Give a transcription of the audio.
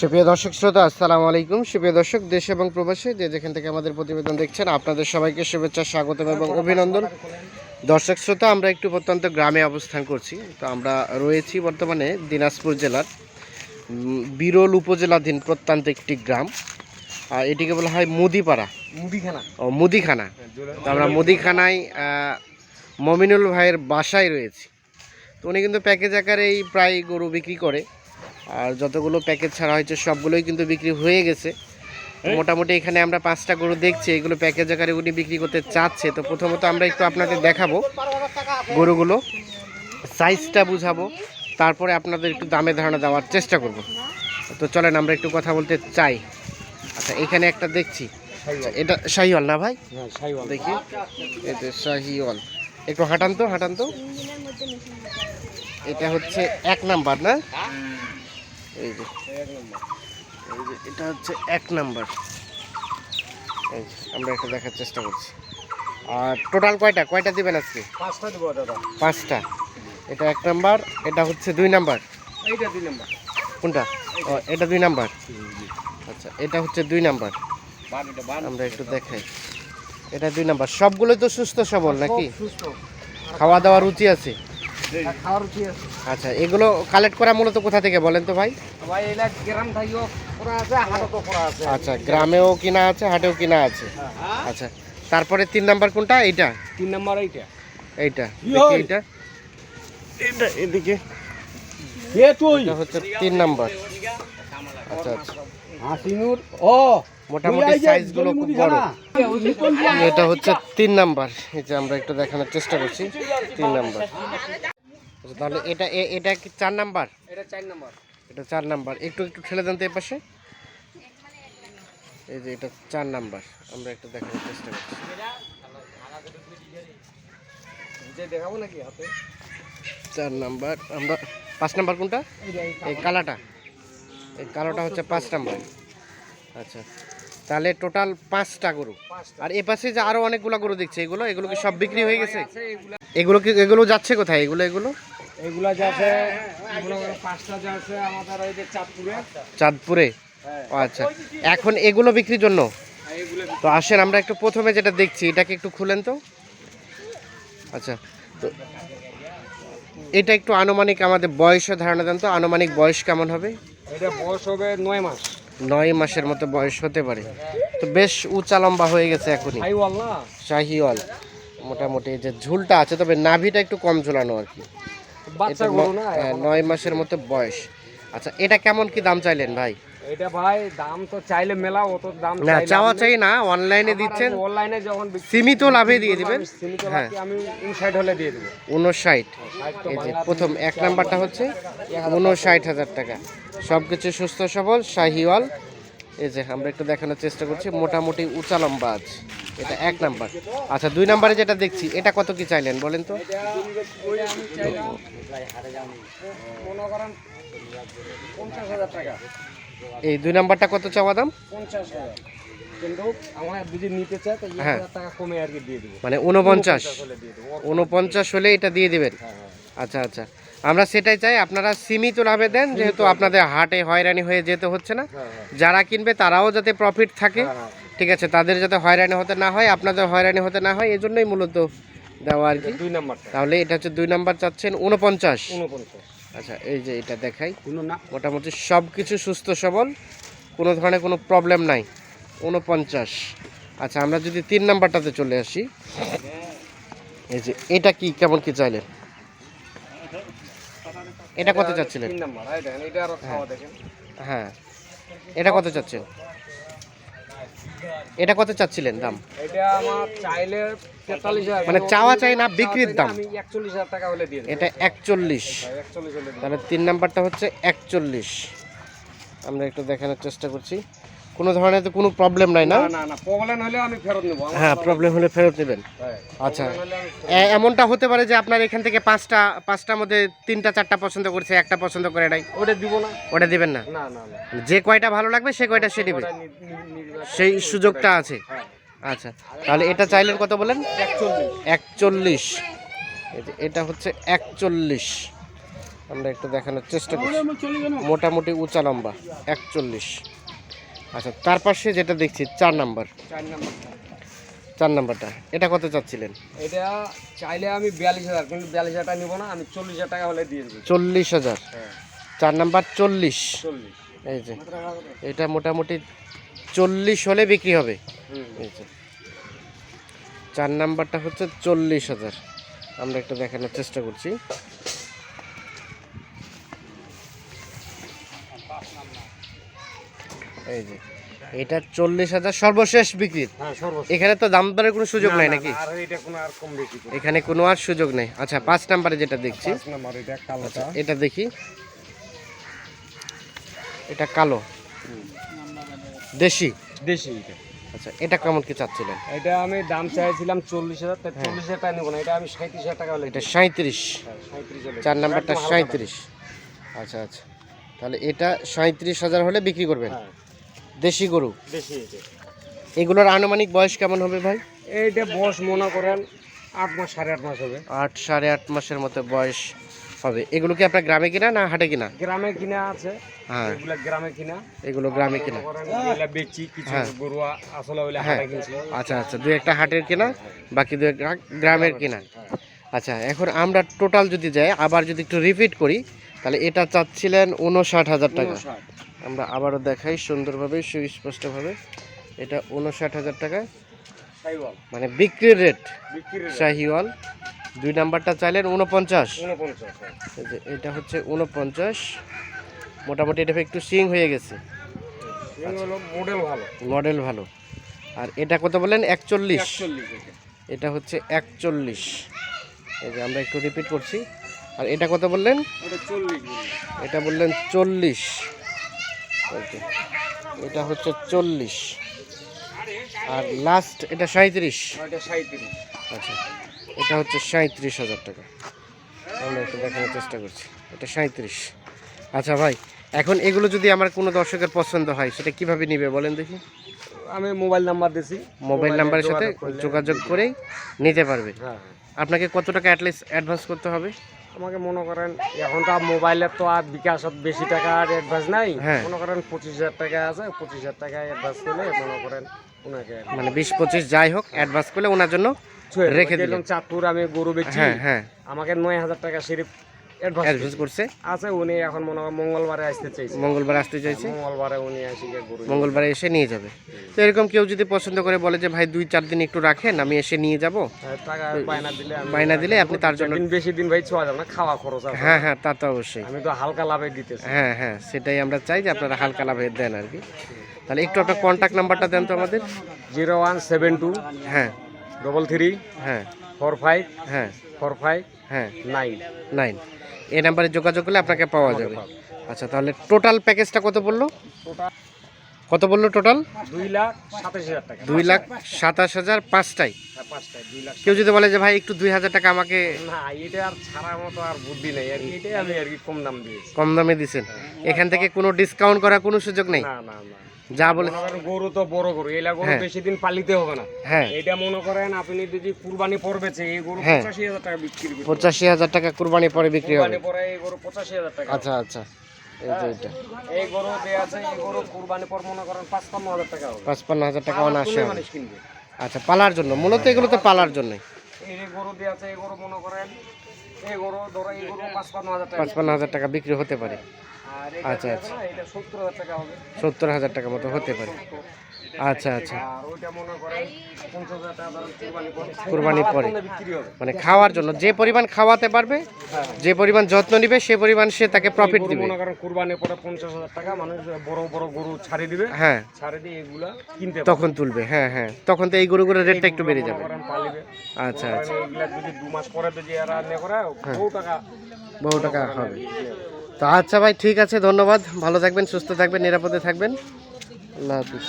সুপ্রিয় দর্শক শ্রোতা আসসালামু আলাইকুম। সুপ্রিয় দর্শক দেশ এবং প্রবাসী যে যেখান থেকে আমাদের প্রতিবেদন দেখছেন আপনাদের সবাইকে শুভেচ্ছা স্বাগতম এবং অভিনন্দন। দর্শক শ্রোতা আমরা একটু প্রত্যন্ত গ্রামে অবস্থান করছি। তো আমরা রয়েছি বর্তমানে দিনাজপুর জেলার বিরল উপজেলাধীন প্রত্যন্ত একটি গ্রাম। আর এটিকে বলা হয় মুদিপাড়া। মুদিখানা। ও মুদিখানা। তো আমরা মুদিখানায় মমিনুল ভাইয়ের বাসায় রয়েছি। তো উনি কিন্তু প্যাকেজ আকারেই প্রায় গরু বিক্রি করে। আর যতগুলো প্যাকেজ ছাড়া হয়েছে সবগুলোই কিন্তু বিক্রি হয়ে গেছে। মোটামুটি এখানে আমরা পাঁচটা গরু দেখছি এগুলো প্যাকেজ আকারে উনি বিক্রি করতে চাচ্ছে। তো প্রথমত আমরা একটু আপনাদের দেখাবো গরুগুলো সাইজটা বুঝাবো তারপরে আপনাদের একটু দামে ধারণা দেওয়ার চেষ্টা করব। তো চলেন আমরা একটু কথা বলতে চাই। আচ্ছা এখানে একটা দেখছি। এটা শাহিওয়াল না ভাই? হ্যাঁ দেখি। এটা শাহিওয়াল একটু হাঁটান তো হাঁটান তো। এটা হচ্ছে এক নাম্বার না? এই যে এই যে এটা হচ্ছে এক নাম্বার। এই যে, আমরা এটা দেখার চেষ্টা করছি। আর টোটাল কয়টা? কয়টা দিবেন আজকে? পাঁচটা দেবো দাদা। পাঁচটা। এটা এক নাম্বার এটা হচ্ছে দুই নাম্বার। এইটা দুই নম্বর। কোনটা? ও এটা দুই নাম্বার। আচ্ছা এটা হচ্ছে দুই নাম্বার। আমরা একটু দেখাই। এটা দুই নাম্বার। সবগুলোই তো সুস্থ সবল নাকি? খাওয়া দাওয়া রুচি আছে? খাওয়ার রুচি আছে। আচ্ছা এগুলো কালেক্ট করা মূলত কোথা থেকে বলেন তো ভাই? ভাই এলা গ্রাম থাইও করা আছে হাটও করা আছে। আচ্ছা গ্রামেও কিনা আছে হাটেও কিনা আছে? হ্যাঁ। আচ্ছা তারপরে তিন নাম্বার কোনটা? এইটা? তিন নম্বর এইটা। এইটা। এইটা। এদিকে। কে তুই? হচ্ছে তিন নাম্বার। আচ্ছা আচ্ছা। হাসিনুর ও মোটামুটি সাইজগুলো খুব বড়। এটা হচ্ছে তিন নাম্বার। এই যে আমরা একটু দেখানোর চেষ্টা করছি। তিন নাম্বার। আচ্ছা, তাহলে এটা এটা কি চার নাম্বার? এটা চার নম্বর। এটা চার নাম্বার। একটু একটু ঠেলে দেন তো এ পাশে। এই যে এটা চার নাম্বার। আমরা একটু দেখানোর চেষ্টা করছি। দেখাবো নাকি হাতে? চার নাম্বার। আমরা পাঁচ নাম্বার কোনটা? এই কালাটা এই কালোটা হচ্ছে পাঁচ নাম্বার। আচ্ছা। তাহলে টোটাল পাঁচটা গরু। আর এ পাশে যে আরও অনেকগুলো গরু দেখছে এগুলো এগুলো কি সব বিক্রি হয়ে গেছে? এগুলো কি এগুলো যাচ্ছে কোথায়? এগুলো এগুলো? এগুলা যাচ্ছে পাঁচটা যাচ্ছে আমাদের ওই যে চাঁদপুরে। চাঁদপুরে? হ্যাঁ। আচ্ছা। এখন এগুলো বিক্রির জন্য? তো আসেন আমরা একটু প্রথমে যেটা দেখছি এটাকে একটু খুলেন তো। আচ্ছা তো এটা একটু আনুমানিক আমাদের বয়সের ধারণা দেন তো। আনুমানিক বয়স কেমন হবে? এটা বয়স হবে নয় মাস। নয় মাসের মতো বয়স হতে পারে। তো বেশ উঁচা লম্বা হয়ে গেছে এখনই। শাহিওয়াল মোটামুটি যে ঝুলটা আছে তবে নাভিটা একটু কম ঝুলানো আর কি। বাচ্চা গরু না হ্যাঁ, নয় মাসের মতো বয়স। আচ্ছা এটা কেমন কি দাম চাইলেন ভাই? এটা ভাই দাম তো চাইলে মেলা অত দাম না চাওয়া চাই না অনলাইনে দিচ্ছেন। অনলাইনে যখন সীমিত লাভে দিয়ে দিবেন? সীমিত হ্যাঁ। লাভে আমি ইনসাইড হলে দিয়ে দেবো। উনষাট। এই যে প্রথম এক নাম্বারটা হচ্ছে উনষাট হাজার টাকা। সব কিছু সুস্থ সবল শাহিওয়াল। এই যে, আমরা একটু দেখানোর চেষ্টা করছি। মোটামুটি উঁচা লম্বা আছে এটা এক নাম্বার। আচ্ছা দুই নাম্বারে যেটা দেখছি, এটা কত কি চাইলেন বলেন তো? এই দুই নাম্বারটা কত চাওয়া দাম? হ্যাঁ। মানে উনপঞ্চাশ উনপঞ্চাশ হলে এটা দিয়ে দিবেন। আচ্ছা আচ্ছা। আমরা সেটাই চাই আপনারা সীমিত লাভে দেন যেহেতু আপনাদের হাটে হয়রানি হয়ে যেতে হচ্ছে না। হ্যাঁ হ্যাঁ। যারা কিনবে তারাও যাতে প্রফিট থাকে। হ্যাঁ। ঠিক আছে তাদের যাতে হয়রানি হতে না হয় আপনাদের হয়রানি হতে না হয় এজন্যই মূলত দেওয়া আর কি। দুই নাম্বারটা। তাহলে এটা হচ্ছে দুই নাম্বার চাচ্ছেন উনপঞ্চাশ আচ্ছা এই যে এটা দেখাই। মোটামুটি সব কিছু সুস্থ সবল কোনো ধরনের কোনো প্রবলেম নাই। উনপঞ্চাশ আচ্ছা আমরা যদি তিন নাম্বারটাতে চলে আসি। এই যে এটা কি কেমন কি চাইলেন? এটা কত চাচ্ছিলেন? তিন নাম্বার দেখেন এটা আরও খাওয়া দেখেন। হ্যাঁ। এটা কত চাচ্ছেন? এটা কত চাচ্ছিলেন দাম? এটা আমার চাইলে মানে চাওয়া চাই না, বিক্রির দাম। টাকা হলে দিয়ে এটা একচল্লিশ। দিয়ে তাহলে তিন নাম্বারটা হচ্ছে একচল্লিশ। আমরা একটু দেখানোর চেষ্টা করছি। কোনো ধরনের তো কোনো প্রবলেম নাই না? না না না প্রবলেম হলে আমি ফেরত নেব। হ্যাঁ প্রবলেম হলে ফেরত নেবেন। হ্যাঁ, আচ্ছা। এমনটা হতে পারে যে আপনার এখান থেকে পাঁচটা পাঁচটার মধ্যে তিনটা চারটা পছন্দ করছে একটা পছন্দ করে নাই। ওটা দিব না। ওটা দিবেন না? না যে কয়টা ভালো লাগবে সে কয়টা সে দিবে। ওটা নি- নি- নির্বাচন- সেই সুযোগটা আছে। হ্যাঁ। আচ্ছা তাহলে এটা চাইলেন কত বলেন? একচল্লিশ। এটা হচ্ছে একচল্লিশ। আমরা একটু দেখানোর চেষ্টা করছি। মোটামুটি উঁচা লম্বা একচল্লিশ। আচ্ছা তার পাশে যেটা দেখছি চার নাম্বার। চার নাম্বারটা চার নাম্বারটা এটা কত চাচ্ছিলেন? এটা চাইলে আমি বিয়াল্লিশ হাজার কিন্তু বিয়াল্লিশ হাজার টাকা নিবো না আমি চল্লিশ হাজার টাকা হলে দিয়ে দেবো। চল্লিশ হাজার? হ্যাঁ। চার নাম্বার চল্লিশ। চল্লিশ। এই যে এটা মোটামুটি চল্লিশ হলে বিক্রি হবে। হুম। এই যে চার নাম্বারটা হচ্ছে চল্লিশ হাজার। আমরা একটা দেখানোর চেষ্টা করছি। এই যে এটা চল্লিশ হাজার সর্বশেষ বিক্রির হ্যাঁ এখানে তো দাম দরের কোনো সুযোগ নাই নাকি? এখানে কোনো আর সুযোগ নেই। আচ্ছা পাঁচ নাম্বারে যেটা দেখছি। নাম্বার এটা এটা দেখি। এটা কালো। দেশি? দেশি এটা। আচ্ছা এটা কেমন কি চাচ্ছিলেন? এটা আমি দাম চাইছিলাম চল্লিশ হাজার চল্লিশ হাজার টাকা নেব না এটা আমি সাঁত্রিশ হাজার টাকা হলে এটা সাঁত্রিশ সাঁত্রিশ চার নাম্বারটা সাঁত্রিশ আচ্ছা আচ্ছা। তাহলে এটা সাঁত্রিশ হাজার হলে বিক্রি করবেন? হ্যাঁ। দেশি গরু? দেশি এগুলোর আনুমানিক বয়স কেমন হবে ভাই? এইটা বয়স মনে করেন আট মাস সাড়ে আট মাস হবে। আট সাড়ে আট মাসের মতো বয়স হবে। এগুলো কি আপনার গ্রামে কিনা না হাটে কিনা? গ্রামে কিনা আছে। হ্যাঁ। এগুলা গ্রামে কিনা। এগুলো গ্রামে কিনা। বেচি কিছু হ্যাঁ। গরু আসলে হইলে হ্যাঁ। হাটে কিনছি। আচ্ছা আচ্ছা। দুই একটা হাটের কিনা বাকি দু একটা গ্রামের কিনা। আচ্ছা এখন আমরা টোটাল যদি যাই আবার যদি একটু রিপিট করি তাহলে এটা চাচ্ছিলেন উনষাট হাজার টাকা। আমরা আবারও দেখাই সুন্দরভাবে সুস্পষ্টভাবে। এটা উনষাট হাজার টাকা। মানে বিক্রির রেট। শাহিওয়াল। দুই নাম্বারটা চাইলেন উনপঞ্চাশ। হ্যাঁ। যে এটা হচ্ছে উনপঞ্চাশ। মোটামুটি এটা একটু সিং হয়ে গেছে। মডেল ভালো। মডেল ভালো। আর এটা কত বললেন? একচল্লিশ। এটা হচ্ছে একচল্লিশ। এই যে আমরা একটু রিপিট করছি। আর এটা কত বললেন? এটা বললেন। চল্লিশ। এটা হচ্ছে চল্লিশ। আর লাস্ট এটা সাঁত্রিশ আচ্ছা। এটা হচ্ছে সাঁত্রিশ হাজার টাকা। আমরা একটু দেখানোর চেষ্টা করছি। এটা সাঁত্রিশ আচ্ছা ভাই এখন এগুলো যদি আমার কোনো দর্শকের পছন্দ হয় সেটা কীভাবে নিবে বলেন দেখি? আমি মোবাইল নাম্বার দিছি। মোবাইল নাম্বারের সাথে যোগাযোগ করেই নিতে পারবে। হ্যাঁ। আপনাকে কত টাকা অ্যাটলিস্ট অ্যাডভান্স করতে হবে? আমাকে মনে করেন এখন তো আর মোবাইলের তো আর বিকাশত বেশি টাকা আর অ্যাডভান্স নাই। হ্যাঁ। মনে করেন পঁচিশ হাজার টাকা আছে পঁচিশ হাজার টাকা অ্যাডভান্স করলে মনে করেন ওনাকে মানে বিশ পঁচিশ যাই হোক অ্যাডভান্স করলে ওনার জন্য রেখে দিলাম চাঁদপুর আমি গরু বেচছি হ্যাঁ হ্যাঁ। আমাকে নয় হাজার টাকা সিরিপ অ্যাডভান্স করছে। আছে উনি এখন মনে করেন মঙ্গলবারে আসতে চাইছে। মঙ্গলবার আসতে চাইছে? মঙ্গলবারে উনি আসি মঙ্গলবারে এসে নিয়ে যাবে। তো এরকম কেউ যদি পছন্দ করে বলে যে ভাই দুই চার দিন একটু রাখেন আমি এসে নিয়ে যাব। হ্যাঁ, টাকা বায়না দিলে বায়না দিলে আপনি তার জন্য বেশি দিন ভাই ছোঁয়া যাবে না খাওয়া খরচ হ্যাঁ হ্যাঁ তা তো অবশ্যই। আমি তো হালকা লাভে দিতেছি। হ্যাঁ হ্যাঁ সেটাই আমরা চাই যে আপনারা হালকা লাভে দেন আর কি। তাহলে একটু আপনার কন্ট্যাক্ট নাম্বারটা দেন তো আমাদের। জিরো ওয়ান সেভেন টু হ্যাঁ। ডবল থ্রি হ্যাঁ। ফোর ফাইভ হ্যাঁ। ফোর ফাইভ হ্যাঁ। নাইন নাইন এই নাম্বারে যোগাযোগ করলে আপনাকে পাওয়া যাবে। আচ্ছা তাহলে টোটাল প্যাকেজটা কত বলল? কত বলল টোটাল দুই লাখ সাতাশ হাজার টাকা। দুই লাখ সাতাশ হাজার পাঁচটাই। হ্যাঁ, কেউ যদি বলে যে ভাই একটু দুই হাজার টাকা আমাকে না এটা আর ছাড়ার মতো আর বুদ্ধি নেই। আর কি এটাই আমি আর কি কম দাম দিয়েছি। কম দামে দিছেন এখান থেকে কোনো ডিসকাউন্ট করার কোনো সুযোগ নেই? না না না। যা বলে গরু তো বড় গরু এলা গরু হ্যাঁ। বেশি দিন পালিতে হবে না। হ্যাঁ। এটা মনে করেন আপনি যদি কুরবানি পড়বেছে এই গরু হ্যাঁ। পঁচাশি হাজার টাকা বিক্রি করবে পঁচাশি হাজার টাকা কুরবানি পরে বিক্রি হবে। কুরবানি পরে এই গরু পঁচাশি হাজার টাকা। আচ্ছা আচ্ছা। এই যে এটা। এই গরু যে আছে এই গরু কুরবানি পর মনে করেন পাঁচপান্ন হাজার টাকা হবে। টাকা আচ্ছা পালার জন্য। মূলত এগুলো তো পালার জন্যই এই গরু দিয়ে আছে এই গরু মনে করেন এই গরু ধরো এই গরু টাকা টাকা বিক্রি হতে পারে। আচ্ছা, আচ্ছা। এটা সত্তর হাজার টাকা মতো হতে পারে। আচ্ছা আচ্ছা। মনে কুরবানি পর। মানে খাওয়ার জন্য যে পরিমাণ খাওয়াতে পারবে হ্যাঁ। যে পরিমাণ যত্ন নিবে সে পরিমাণ সে তাকে প্রফিট দিবে। মনে করেন কুরবানি পরে পঞ্চাশ হাজার টাকা মানুষ বড় বড় গরু ছাড়ি দিবে হ্যাঁ। ছাড়ি দিয়ে এগুলা কিনতে তখন তুলবে হ্যাঁ হ্যাঁ। তখন তো এই গরুগুলোর রেটটা একটু বেড়ে যাবে। আচ্ছা আচ্ছা। এগুলা যদি দু মাস পরে যদি এরা নে করে বহু টাকা বহু টাকা হবে। তো আচ্ছা ভাই ঠিক আছে ধন্যবাদ। ভালো থাকবেন সুস্থ থাকবেন নিরাপদে থাকবেন। আল্লাহ হাফিজ।